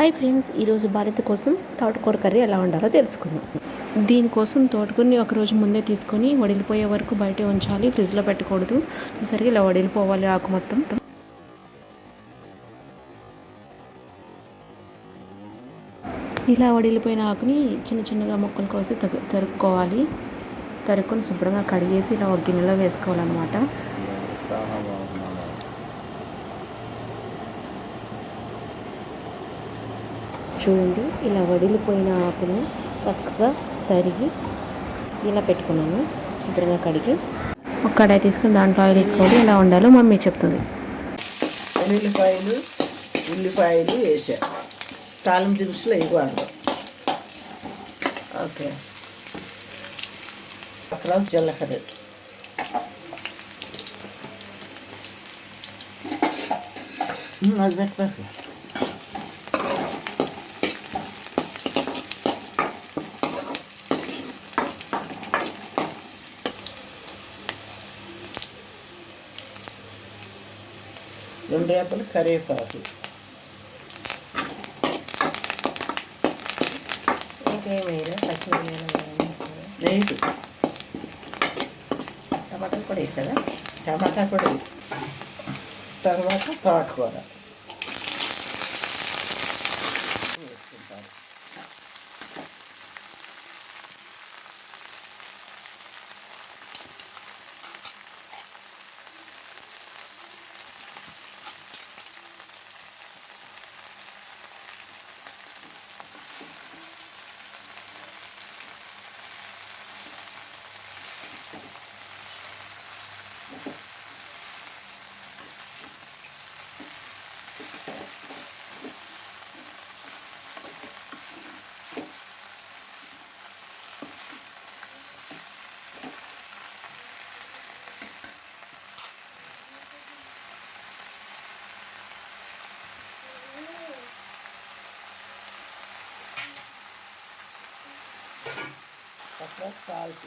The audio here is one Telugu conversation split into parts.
హాయ్ ఫ్రెండ్స్ ఈరోజు భారత్ కోసం తోటకూర కర్రీ ఎలా ఉండాలో తెలుసుకుందాం. దీనికోసం తోటకూరని ఒక రోజు ముందే తీసుకొని వడిలిపోయే వరకు బయటే ఉంచాలి ఫ్రిడ్జ్లో పెట్టకూడదు. సరిగా ఇలా వడిలిపోవాలి ఆకు మొత్తం. ఇలా వడిలిపోయిన ఆకుని చిన్న చిన్నగా ముక్కలు కోసి తగు తరుక్కోవాలి. తరుక్కుని శుభ్రంగా కడిగేసి ఇలా ఒక గిన్నెలో వేసుకోవాలన్నమాట. చూడండి ఇలా వడిలిపోయిన ఆకుని చక్కగా తరిగి ఇలా పెట్టుకున్నాను. శుభ్రంగా కడిగి ఒక కడాయి తీసుకుని దాంట్లో ఆయిల్ వేసుకోండి ఎలా ఉండాలో మమ్మీ చెప్తుంది. వెల్లుల్లిపాయలు ఉల్లిపాయలు వేసా. తాళం దినుసులు వేయకూడదు ఓకే. అక్కడ జీలకర్ర. ఉమ్, అది రెండు రేపలు కరివేపాకు. ఇంకేమైనా పచ్చిమిరపకాయలు నెయ్యి. టమాటాలు కూడా వేస్తుందా టమాటా కూడా. తర్వాత తోటకూర. తర్వాత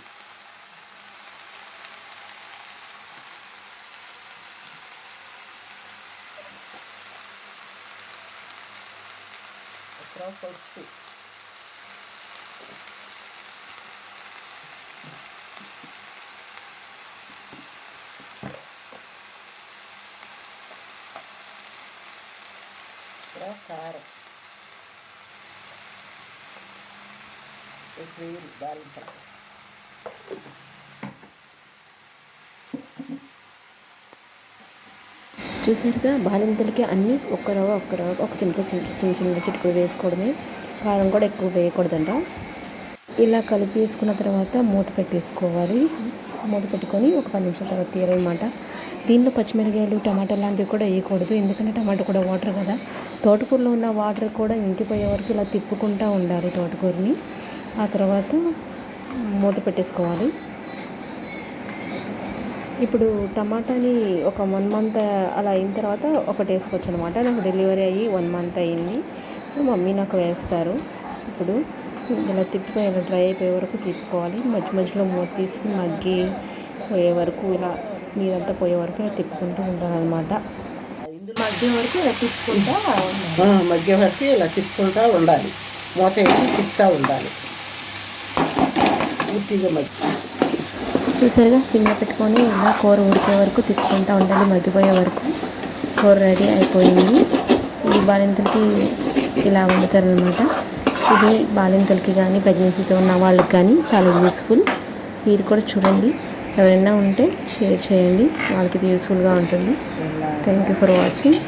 సాల్ట్ తర్వాత పసుపు తర్వాత కారం ఇప్పుడు వేయాలి దాల్చిన చూసారుగా బాలింతలకి అన్నీ ఒక్క రవ్వ ఒక్క రవ్వ ఒక చెంచా చెంచా చిన్న చిన్న చిటుకులు వేసుకోవడమే. కారం కూడా ఎక్కువ వేయకూడదంట. ఇలా కలిపి వేసుకున్న తర్వాత మూత పెట్టేసుకోవాలి. మూత పెట్టుకొని ఒక పది నిమిషాల తర్వాత తీయాలన్నమాట. దీనిలో పచ్చిమిరకాయలు టమాటా లాంటివి కూడా వేయకూడదు. ఎందుకంటే టమాటా కూడా వాటర్ కదా. తోటకూరలో ఉన్న వాటర్ కూడా ఇంకిపోయే వరకు ఇలా తిప్పుకుంటూ ఉండాలి తోటకూరని. ఆ తర్వాత మూత పెట్టేసుకోవాలి. ఇప్పుడు టమాటాని ఒక వన్ మంత్ అలా అయిన తర్వాత ఒకటి వేసుకోవచ్చు అనమాట నాకు డెలివరీ అయ్యి వన్ మంత్ అయింది. సో మమ్మీ నాకు వేస్తారు. ఇప్పుడు ఇలా తిప్పి ఇలా డ్రై అయిపోయే వరకు తిప్పుకోవాలి. మధ్య మధ్యలో మూత తీసి మగ్గి పోయే వరకు ఇలా నీరంతా పోయే వరకు ఇలా తిప్పుకుంటూ ఉండాలన్నమాట మధ్య వరకు ఇలా తిప్పుకుంటా మధ్య వరకు ఇలా తిప్పుకుంటూ ఉండాలి. మూత వేసి తిప్పుతూ ఉండాలి. పూర్తిగా మధ్య చూసారుగా? సిమ్లో పెట్టుకొని ఇలా కూర ఉడికే వరకు తిప్పుకుంటూ ఉండాలి మగ్గిపోయే వరకు. కూర రెడీ అయిపోయింది. ఈ బాలింతలకి ఇలా వండుతారు అనమాట ఇది బాలింతలకి కానీ ప్రెగ్నెన్సీతో ఉన్న వాళ్ళకి కానీ చాలా యూస్ఫుల్. మీరు కూడా చూడండి. ఎవరైనా ఉంటే షేర్ చేయండి. వాళ్ళకి ఇది యూస్ఫుల్గా ఉంటుంది. Thank you for watching